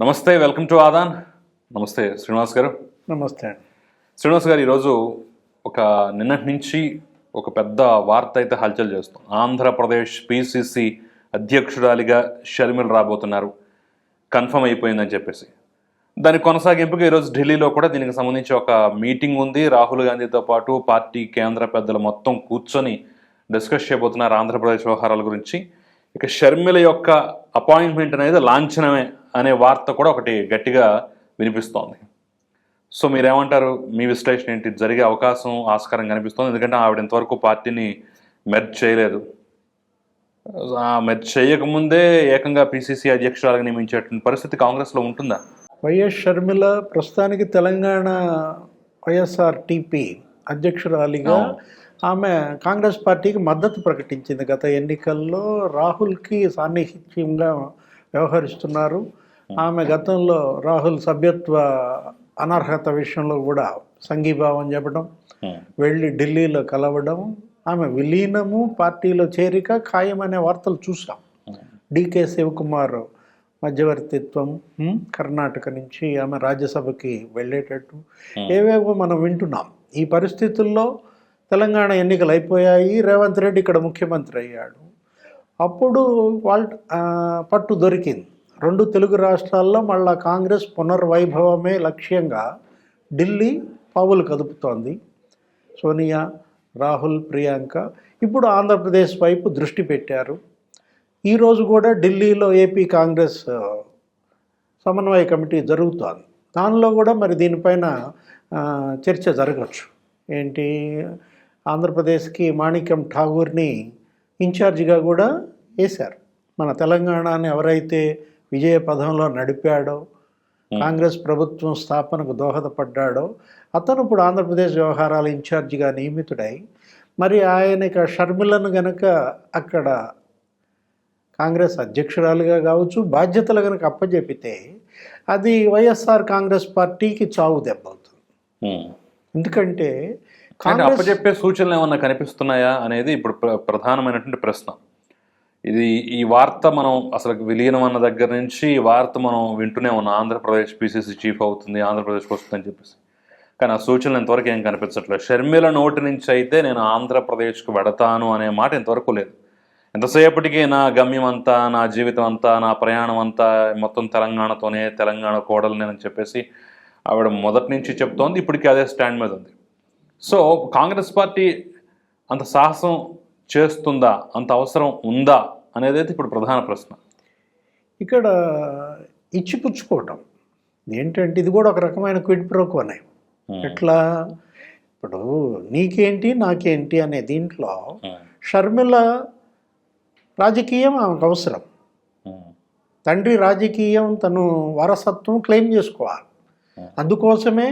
నమస్తే welcome to Aadan. నమస్తే శ్రీనివాస్ గారు. నమస్తే అండి. శ్రీనివాస్ గారు ఈరోజు ఒక నిన్నటి నుంచి ఒక పెద్ద వార్త అయితే హల్చల్ చేస్తాం ఆంధ్రప్రదేశ్ పిసిసి అధ్యక్షురాలిగా షర్మిల రాబోతున్నారు. కన్ఫర్మ్ అయిపోయిందని చెప్పేసి. దాని కొనసాగింపుగా ఈరోజు ఢిల్లీలో కూడా దీనికి సంబంధించి ఒక మీటింగ్ ఉంది. రాహుల్ గాంధీతో పాటు పార్టీ కేంద్ర పెద్దలు మొత్తం కూర్చొని డిస్కస్ చేయబోతున్నారు ఆంధ్రప్రదేశ్ వ్యవహారాల గురించి. ఇక షర్మిల యొక్క అపాయింట్మెంట్ అనేది లాంఛనమే అనే వార్త కూడా ఒకటి గట్టిగా వినిపిస్తోంది. సో మీరేమంటారు? మీ విశ్లేషణ ఏంటి? జరిగే అవకాశం ఆస్కారం కనిపిస్తుంది. ఎందుకంటే ఆవిడ ఇంతవరకు పార్టీని మెర్జ్ చేయలేదు. ఆ మెర్జ్ చేయకముందే ఏకంగా పిసిసి అధ్యక్షురాలుగా నియమించేటువంటి పరిస్థితి కాంగ్రెస్లో ఉంటుందా? వైఎస్ షర్మిల ప్రస్తుతానికి తెలంగాణ వైఎస్ఆర్ టిపి అధ్యక్షురాలిగా ఆమె కాంగ్రెస్ పార్టీకి మద్దతు ప్రకటించింది. గత ఎన్నికల్లో రాహుల్కి సాన్నిహిత్యంగా వ్యవహరిస్తున్నారు. ఆమె గతంలో రాహుల్ సభ్యత్వ అనర్హత విషయంలో కూడా సంఘీభావం చెప్పడం వెళ్ళి ఢిల్లీలో కలవడం ఆమె విలీనము పార్టీలో చేరిక ఖాయమనే వార్తలు చూసాం. డికే శివకుమార్ మధ్యవర్తిత్వం కర్ణాటక నుంచి ఆమె రాజ్యసభకి వెళ్ళేటట్టు ఏవేవో మనం వింటున్నాం. ఈ పరిస్థితుల్లో తెలంగాణ ఎన్నికలు అయిపోయాయి రేవంత్ రెడ్డి ఇక్కడ ముఖ్యమంత్రి అయ్యాడు. అప్పుడు వాళ్ళ పట్టు దొరికింది. రెండు తెలుగు రాష్ట్రాల్లో మళ్ళా కాంగ్రెస్ పునర్వైభవమే లక్ష్యంగా ఢిల్లీ పావులు కదుపుతోంది. సోనియా రాహుల్ ప్రియాంక ఇప్పుడు ఆంధ్రప్రదేశ్ వైపు దృష్టి పెట్టారు. ఈరోజు కూడా ఢిల్లీలో ఏపీ కాంగ్రెస్ సమన్వయ కమిటీ జరుగుతోంది. దానిలో కూడా మరి దీనిపైన చర్చ జరగచ్చు. ఏంటి? ఆంధ్రప్రదేశ్కి మాణిక్యం ఠాగూర్ని ఇన్ఛార్జిగా కూడా వేశారు. మన తెలంగాణని ఎవరైతే విజయ పదంలో నడిపాడో కాంగ్రెస్ ప్రభుత్వం స్థాపనకు దోహదపడ్డాడో అతను ఇప్పుడు ఆంధ్రప్రదేశ్ వ్యవహారాల ఇన్ఛార్జిగా నియమితుడై మరి ఆయనకి షర్మిలను గనక అక్కడ కాంగ్రెస్ అధ్యక్షురాలుగా కావచ్చు బాధ్యతలు కనుక అప్పచెపితే అది వైఎస్ఆర్ కాంగ్రెస్ పార్టీకి చావు దెబ్బ అవుతుంది ఎందుకంటే అప్పచెప్పే సూచనలు ఏమన్నా కనిపిస్తున్నాయా అనేది ఇప్పుడు ప్ర- ప్రధానమైనటువంటి ప్రశ్న. ఇది ఈ వార్త మనం అసలు విలీనం అన్న దగ్గర నుంచి ఈ వార్త మనం వింటూనే ఉన్నాం. ఆంధ్రప్రదేశ్ పీసీసీ చీఫ్ అవుతుంది ఆంధ్రప్రదేశ్కి వస్తుందని చెప్పేసి. కానీ ఆ సూచనలు ఇంతవరకు ఏం కనిపించట్లేదు. షర్మిల నోటి నుంచి అయితే నేను ఆంధ్రప్రదేశ్కి వెడతాను అనే మాట ఇంతవరకు లేదు. ఎంతసేపటికి నా గమ్యం అంతా నా జీవితం అంతా నా ప్రయాణం అంతా మొత్తం తెలంగాణతోనే తెలంగాణ కోడలు నేను చెప్పేసి ఆవిడ మొదటి నుంచి చెప్తోంది. ఇప్పటికీ అదే స్టాండ్ మీద ఉంది. సో కాంగ్రెస్ పార్టీ అంత సాహసం చేస్తుందా? అంత అవసరం ఉందా? అనేది అయితే ఇప్పుడు ప్రధాన ప్రశ్న. ఇక్కడ ఇచ్చిపుచ్చుకోవటం. ఏంటంటే ఇది కూడా ఒక రకమైన క్విడ్ ప్రోకోనే ఎట్లా? ఇప్పుడు నీకేంటి నాకేంటి అనే దీంట్లో షర్మిల రాజకీయం ఆమెకు అవసరం. తండ్రి రాజకీయం తను వారసత్వం క్లెయిమ్ చేసుకోవాలి. అందుకోసమే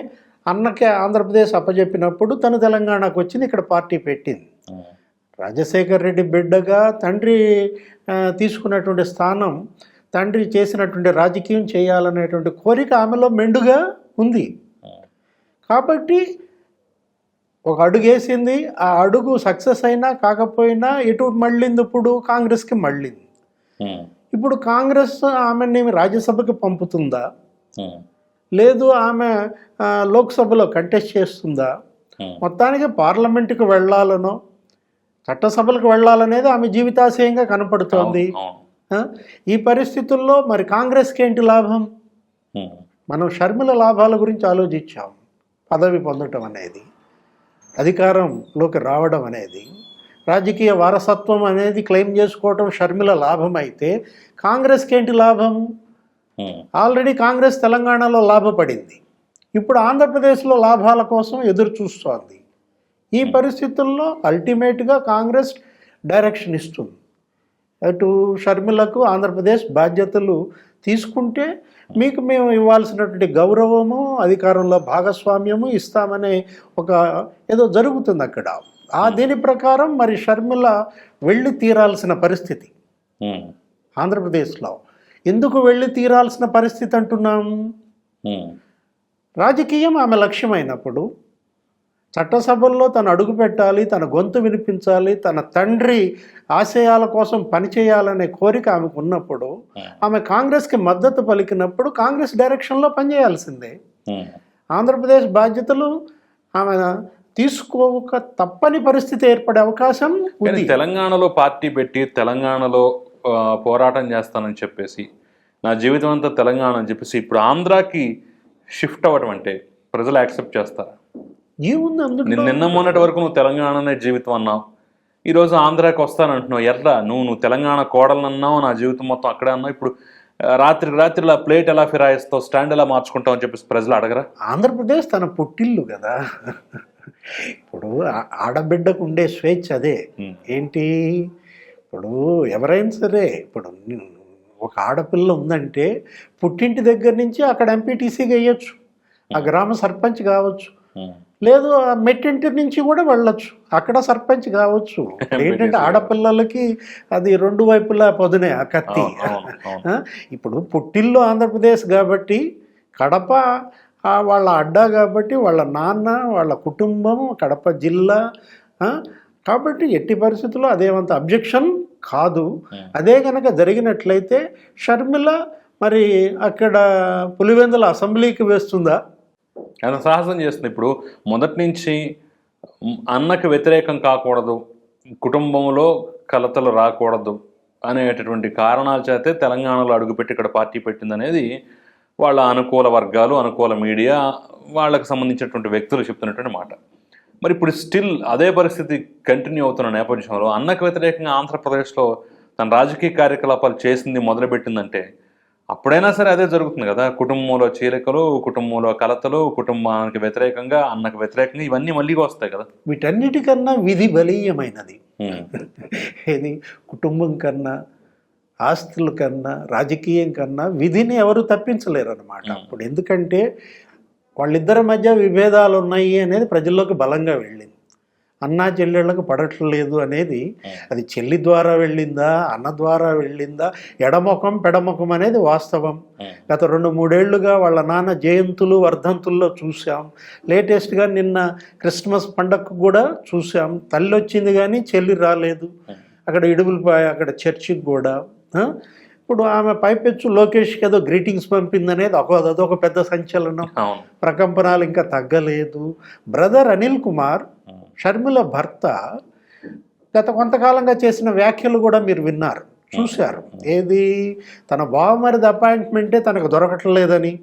అన్నకే ఆంధ్రప్రదేశ్ అప్పచెప్పినప్పుడు తను తెలంగాణకు వచ్చింది ఇక్కడ పార్టీ పెట్టింది. రాజశేఖర్ రెడ్డి బిడ్డగా తండ్రి తీసుకున్నటువంటి స్థానం తండ్రి చేసినటువంటి రాజకీయం చేయాలనేటువంటి కోరిక ఆమెలో మెండుగా ఉంది. కాబట్టి ఒక అడుగు వేసింది ఆ అడుగు సక్సెస్ అయినా కాకపోయినా ఎటు మళ్ళింది ఇప్పుడు కాంగ్రెస్కి మళ్ళింది. ఇప్పుడు కాంగ్రెస్ ఆమెని రాజ్యసభకి పంపుతుందా? లేదు ఆమె లోక్సభలో కంటెస్ట్ చేస్తుందా? మొత్తానికి పార్లమెంటుకు వెళ్ళాలనో చట్టసభలకు వెళ్ళాలనేది ఆమె జీవితాశయంగా కనపడుతోంది. ఈ పరిస్థితుల్లో మరి కాంగ్రెస్కి ఏంటి లాభం? మనం షర్మిల లాభాల గురించి ఆలోచించాం. పదవి పొందటం అనేది అధికారంలోకి రావడం అనేది రాజకీయ వారసత్వం అనేది క్లెయిమ్ చేసుకోవటం షర్మిల లాభం అయితే కాంగ్రెస్కి ఏంటి లాభం? ఆల్రెడీ కాంగ్రెస్ తెలంగాణలో లాభపడింది. ఇప్పుడు ఆంధ్రప్రదేశ్లో లాభాల కోసం ఎదురు చూస్తోంది ఈ పరిస్థితుల్లో అల్టిమేట్గా కాంగ్రెస్ డైరెక్షన్ ఇస్తుంది. అటు షర్మిలకు ఆంధ్రప్రదేశ్ బాధ్యతలు తీసుకుంటే మీకు మేము ఇవ్వాల్సినటువంటి గౌరవము అధికారంలో భాగస్వామ్యము ఇస్తామనే ఒక ఏదో జరుగుతుంది అక్కడ. ఆ దీని ప్రకారం మరి షర్మిల వెళ్ళి తీరాల్సిన పరిస్థితి. ఆంధ్రప్రదేశ్లో. ఎందుకు వెళ్ళి తీరాల్సిన పరిస్థితి అంటున్నాం? రాజకీయం ఆమె లక్ష్యమైనప్పుడు చట్టసభల్లో తను అడుగు పెట్టాలి తన గొంతు వినిపించాలి తన తండ్రి ఆశయాల కోసం పనిచేయాలనే కోరిక ఆమెకు ఉన్నప్పుడు ఆమె కాంగ్రెస్కి మద్దతు పలికినప్పుడు కాంగ్రెస్ డైరెక్షన్లో పనిచేయాల్సిందే. ఆంధ్రప్రదేశ్ బాధ్యతలు ఆమె తీసుకోక తప్పని పరిస్థితి ఏర్పడే అవకాశం ఉంది. తెలంగాణలో పార్టీ పెట్టి తెలంగాణలో పోరాటం చేస్తానని చెప్పేసి నా జీవితం అంతా తెలంగాణ అని చెప్పేసి ఇప్పుడు ఆంధ్రాకి షిఫ్ట్ అవ్వడం అంటే ప్రజలు యాక్సెప్ట్ చేస్తారా? ఏముంది అందులో? నిన్న నిన్న మొన్నటి వరకు నువ్వు తెలంగాణనే జీవితం అన్నావు. ఈరోజు ఆంధ్రాకి వస్తానంటున్నావు. ఎర్రా నువ్వు నువ్వు తెలంగాణ కోడలు అన్నావు నా జీవితం మొత్తం అక్కడే అన్నావు. ఇప్పుడు రాత్రికి రాత్రి ఇలా ప్లేట్ ఎలా ఫిరాయిస్తావు స్టాండ్ ఎలా మార్చుకుంటావు అని చెప్పేసి ప్రజలు అడగరా? ఆంధ్రప్రదేశ్ తన పుట్టిల్లు కదా. ఇప్పుడు ఆడబిడ్డకు ఉండే స్వేచ్ఛ అదే. ఏంటి? ఇప్పుడు ఎవరైనా సరే ఇప్పుడు ఒక ఆడపిల్ల ఉందంటే పుట్టింటి దగ్గర నుంచి అక్కడ ఎంపీటీసీగా వేయచ్చు. ఆ గ్రామ సర్పంచ్ కావచ్చు. లేదు మెట్టింటి నుంచి కూడా వెళ్ళొచ్చు. అక్కడ సర్పంచ్ కావచ్చు. ఏంటంటే ఆడపిల్లలకి అది రెండు వైపులా పొదునే ఆ కత్తి. ఇప్పుడు పుట్టిల్లు ఆంధ్రప్రదేశ్ కాబట్టి కడప వాళ్ళ అడ్డా కాబట్టి వాళ్ళ నాన్న వాళ్ళ కుటుంబం కడప జిల్లా కాబట్టి ఎట్టి పరిస్థితుల్లో అదేమంత అబ్జెక్షన్ కాదు. అదే కనుక జరిగినట్లయితే షర్మిల మరి అక్కడ పులివెందుల అసెంబ్లీకి వేస్తుందా? ఆయన సాహసం చేస్తుంది. ఇప్పుడు మొదటి నుంచి అన్నకు వ్యతిరేకం కాకూడదు కుటుంబంలో కలతలు రాకూడదు అనేటటువంటి కారణాల చేతే తెలంగాణలో అడుగుపెట్టి ఇక్కడ పార్టీ పెట్టింది అనేది వాళ్ళ అనుకూల వర్గాలు అనుకూల మీడియా వాళ్ళకి సంబంధించినటువంటి వ్యక్తులు చెప్తున్నటువంటి మాట. మరి ఇప్పుడు స్టిల్ అదే పరిస్థితి కంటిన్యూ అవుతున్న నేపథ్యంలో అన్నకు వ్యతిరేకంగా ఆంధ్రప్రదేశ్లో తన రాజకీయ కార్యకలాపాలు చేసింది మొదలుపెట్టిందంటే అప్పుడైనా సరే అదే జరుగుతుంది కదా. కుటుంబంలో చీలికలు కుటుంబంలో కలతలు కుటుంబానికి వ్యతిరేకంగా అన్నకు వ్యతిరేకంగా ఇవన్నీ మళ్ళీ వస్తాయి కదా. వీటన్నిటికన్నా విధి బలీయమైనది. ఏది? కుటుంబం కన్నా ఆస్తుల కన్నా రాజకీయం కన్నా విధిని ఎవరు తప్పించలేరు అనమాట అప్పుడు ఎందుకంటే వాళ్ళిద్దరి మధ్య విభేదాలు ఉన్నాయి అనేది ప్రజల్లోకి బలంగా వెళ్ళింది. అన్నా చెల్లెళ్ళకు పడట్లేదు అనేది అది చెల్లి ద్వారా వెళ్ళిందా అన్న ద్వారా వెళ్ళిందా ఎడముఖం పెడముఖం అనేది వాస్తవం. గత రెండు మూడేళ్ళుగా వాళ్ళ నాన్న జయంతులు వర్ధంతుల్లో చూసాం లేటెస్ట్గా నిన్న క్రిస్మస్ పండగకు కూడా చూసాం తల్లి వచ్చింది కానీ చెల్లి రాలేదు. అక్కడ ఇడుగులపాయ అక్కడ చర్చికి కూడా? ఇప్పుడు ఆమె పైపెచ్చు లోకేష్కి ఏదో గ్రీటింగ్స్ పంపిందనేది ఒక అదొక పెద్ద సంచలనం. ప్రకంపనాలు ఇంకా తగ్గలేదు. బ్రదర్ అనిల్ కుమార్ షర్మిల భర్త గత కొంతకాలంగా చేసిన వ్యాఖ్యలు కూడా మీరు విన్నారు చూశారు. ఏది? తన బావమరిది అపాయింట్మెంటే తనకు దొరకట్లేదని.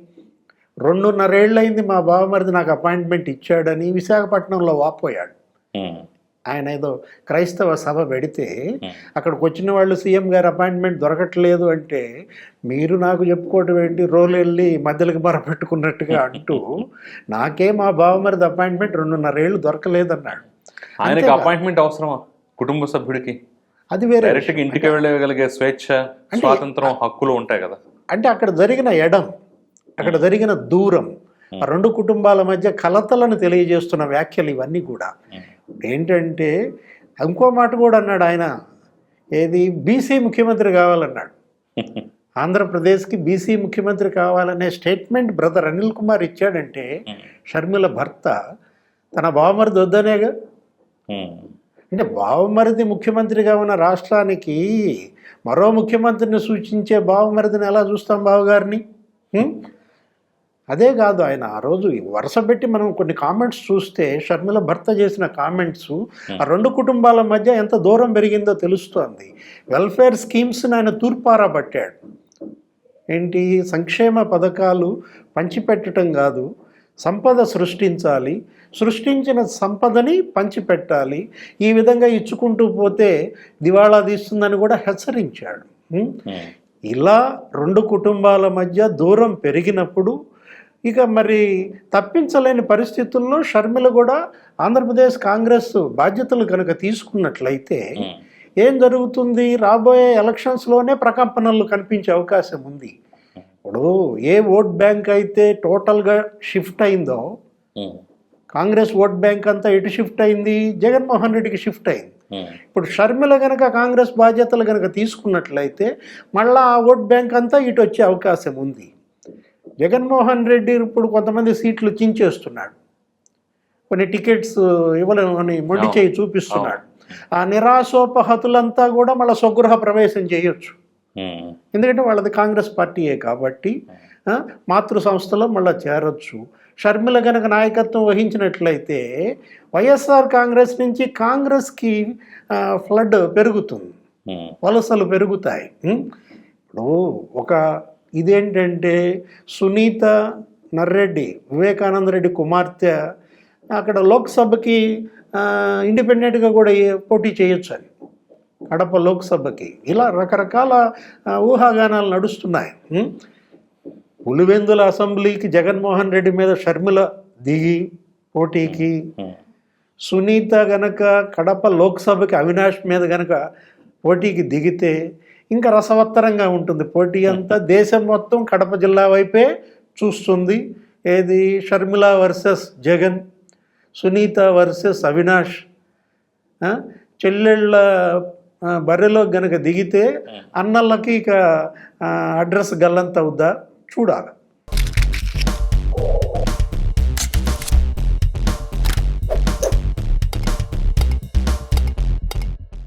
రెండున్నరేళ్ళైంది మా బావమరిది నాకు అపాయింట్మెంట్ ఇచ్చాడని విశాఖపట్నంలో వాపోయాడు. ఆయన ఏదో క్రైస్తవ సభ పెడితే. అక్కడికి వచ్చిన వాళ్ళు సీఎం గారి అపాయింట్మెంట్ దొరకట్లేదు అంటే మీరు నాకు చెప్పుకోవటం ఏంటి? రోలు వెళ్ళి మధ్యలోకి మర పెట్టుకున్నట్టుగా అంటూ నాకే మా బావమరిది అపాయింట్మెంట్ రెండున్నరేళ్ళు దొరకలేదన్నాడు. ఆయనకి. అపాయింట్మెంట్ అవసరమా కుటుంబ సభ్యుడికి? అది వేరే ఇంటికి వెళ్ళగలిగే స్వేచ్ఛ స్వాతంత్రం హక్కులు ఉంటాయి కదా. అంటే అక్కడ జరిగిన ఎడం అక్కడ జరిగిన దూరం రెండు కుటుంబాల మధ్య కలతలను తెలియజేస్తున్న వ్యాఖ్యలు ఇవన్నీ కూడా ఏంటంటే ఇంకో మాట కూడా అన్నాడు ఆయన. ఏది? బీసీ ముఖ్యమంత్రి కావాలన్నాడు. ఆంధ్రప్రదేశ్కి బీసీ ముఖ్యమంత్రి కావాలనే స్టేట్మెంట్ బ్రదర్ అనిల్ కుమార్ ఇచ్చాడంటే షర్మిల భర్త తన బావమరిది వద్దనేగా అంటే బావమరిది ముఖ్యమంత్రిగా ఉన్న రాష్ట్రానికి మరో ముఖ్యమంత్రిని సూచించే బావమరిదిని ఎలా చూస్తాం బావగారిని? అదే కాదు ఆయన ఆ రోజు వరుస పెట్టి మనం కొన్ని కామెంట్స్ చూస్తే షర్మిల భర్త చేసిన కామెంట్స్ ఆ రెండు కుటుంబాల మధ్య ఎంత దూరం పెరిగిందో తెలుస్తోంది. వెల్ఫేర్ స్కీమ్స్ని ఆయన తూర్పారా పట్టాడు ఏంటి? సంక్షేమ పథకాలు పంచిపెట్టడం కాదు సంపద సృష్టించాలి. సృష్టించిన సంపదని పంచిపెట్టాలి. ఈ విధంగా ఇచ్చుకుంటూ పోతే దివాళా తీస్తుందని కూడా హెచ్చరించాడు. ఇలా రెండు కుటుంబాల మధ్య దూరం పెరిగినప్పుడు ఇక మరి తప్పించలేని పరిస్థితుల్లో షర్మిల కూడా ఆంధ్రప్రదేశ్ కాంగ్రెస్ బాధ్యతలు కనుక తీసుకున్నట్లయితే ఏం జరుగుతుంది? రాబోయే ఎలక్షన్స్లోనే ప్రకంపనలు కనిపించే అవకాశం ఉంది. ఇప్పుడు ఏ ఓట్ బ్యాంక్ అయితే టోటల్గా షిఫ్ట్ అయిందో కాంగ్రెస్ ఓట్ బ్యాంక్ అంతా ఎటు షిఫ్ట్ అయింది? జగన్మోహన్ రెడ్డికి షిఫ్ట్ అయింది. ఇప్పుడు షర్మిల కనుక కాంగ్రెస్ బాధ్యతలు కనుక తీసుకున్నట్లయితే మళ్ళా ఆ ఓట్ బ్యాంక్ అంతా ఇటు వచ్చే అవకాశం ఉంది. జగన్మోహన్ రెడ్డి ఇప్పుడు కొంతమంది సీట్లు చించేస్తున్నాడు. కొన్ని టికెట్స్ ఇవ్వలేమని మొండి చేయి చూపిస్తున్నాడు. ఆ నిరాశోపహతులంతా కూడా మళ్ళీ స్వగృహ ప్రవేశం చేయొచ్చు. ఎందుకంటే వాళ్ళది కాంగ్రెస్ పార్టీయే కాబట్టి మాతృ సంస్థలో మళ్ళీ చేరొచ్చు. షర్మిల కనుక నాయకత్వం వహించినట్లయితే వైఎస్ఆర్ కాంగ్రెస్ నుంచి కాంగ్రెస్కి ఫ్లడ్ పెరుగుతుంది. వలసలు పెరుగుతాయి? ఇప్పుడు ఒక ఇదేంటంటే సునీత నర్రెడ్డి వివేకానంద రెడ్డి కుమార్తె అక్కడ లోక్సభకి ఇండిపెండెంట్గా కూడా పోటీ చేయొచ్చు అని. కడప లోక్సభకి. ఇలా రకరకాల ఊహాగానాలు నడుస్తున్నాయి? పులివెందుల అసెంబ్లీకి జగన్మోహన్ రెడ్డి మీద షర్మిల దిగి పోటీకి. సునీత గనక కడప లోక్సభకి అవినాష్ మీద గనక పోటీకి దిగితే ఇంకా రసవత్తరంగా ఉంటుంది. పోటీ అంతా దేశం మొత్తం కడప జిల్లా వైపే చూస్తుంది. ఏది? Sharmila versus Jagan Sunitha versus Avinash? చెల్లెళ్ళ బర్రెలో గనక దిగితే అన్నలకి ఇక అడ్రస్ గల్లంత అవుద్దా చూడాలి.